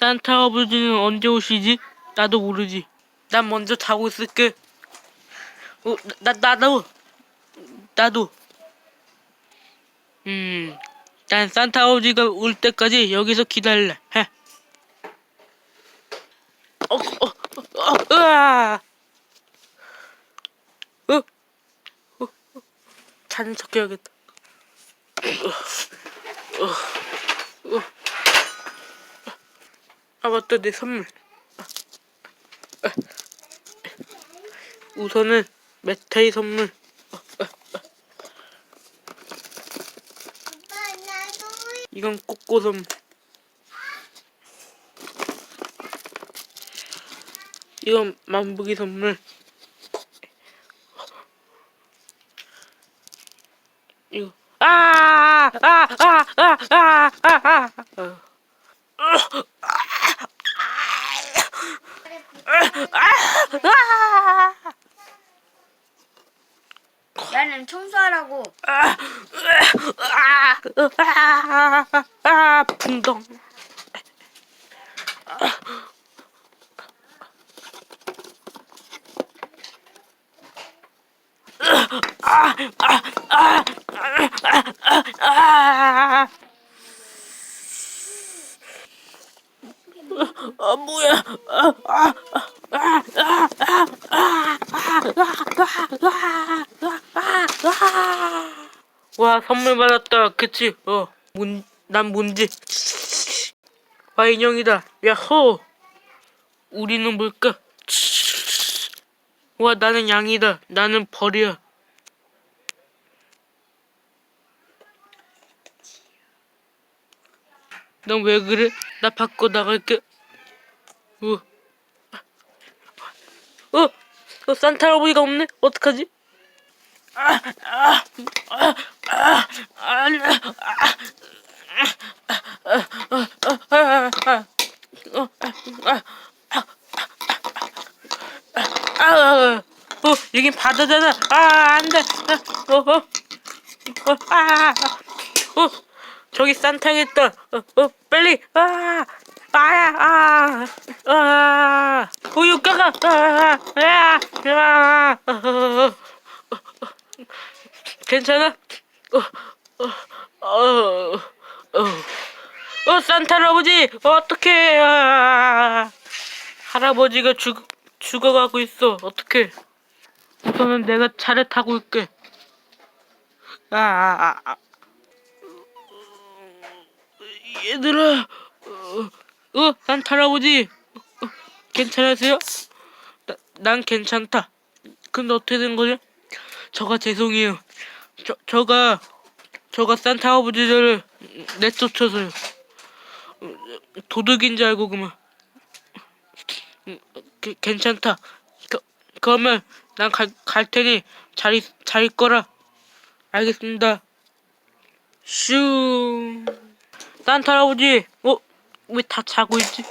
산타 아버지는 언제 오시지? 나도 모르지. 난 먼저 자고 있을게. 어, 나, 나, 나도. 나도. 음, 난 산타 아버지가 올 때까지 여기서 기다릴래. 헤. 어, 어, 어, 어, 으아! 어, 어, 어, 자는 척 해야겠다. 아, 맞다, 내 선물. 우선은 메타의 선물. 이건 꼬꼬 선물. 이건 만복이 선물. 이거 아! 아! 아! 아! 아! 아! 아! 나는 청소하라고 아! 아! 아! 풍덩. 아! 아 뭐야? 아, 아, 아, 아, 아, 아, 아, 아, 아, 아. 와 선물 받았다. 그치? 어, 문, 난 뭔지. 와 인형이다. 야호. 우리는 뭘까? 와 나는 양이다. 나는 벌이야. 넌 왜 그래? 나 바꿔 나갈게. 어. 어, 어 산타 할아버지가 없네. 어떡하지? 아, 아, 아, 아, 아, 아, 어, 여긴 바다잖아. 아, 안 돼. 어, 어, 어, 아, 어, 저기 산타가 있다. 어, 어, 빨리. 아, 아야, 아, 아, 우유가가, 아, 아, 아, 아, 괜찮아? 어, 어, 어, 어, 어, 산타 할아버지, 어떡해, 아, 할아버지가 죽, 죽어가고 있어, 어떡해. 우선은 내가 차를 타고. 아, 아, 아, 아. 얘들아, 어, 어, 산타 할아버지, 어, 어, 괜찮으세요? 나, 난 괜찮다. 근데 어떻게 된 거죠? 저가 죄송해요. 저, 저가, 저가 산타 할아버지를 내쫓아서요. 도둑인 줄 알고 그만. 그, 괜찮다. 그, 그러면 난 갈, 갈 테니 잘, 있, 잘 있거라. 알겠습니다. 슈. 산타 할아버지, 어? 왜 다 자고 있지?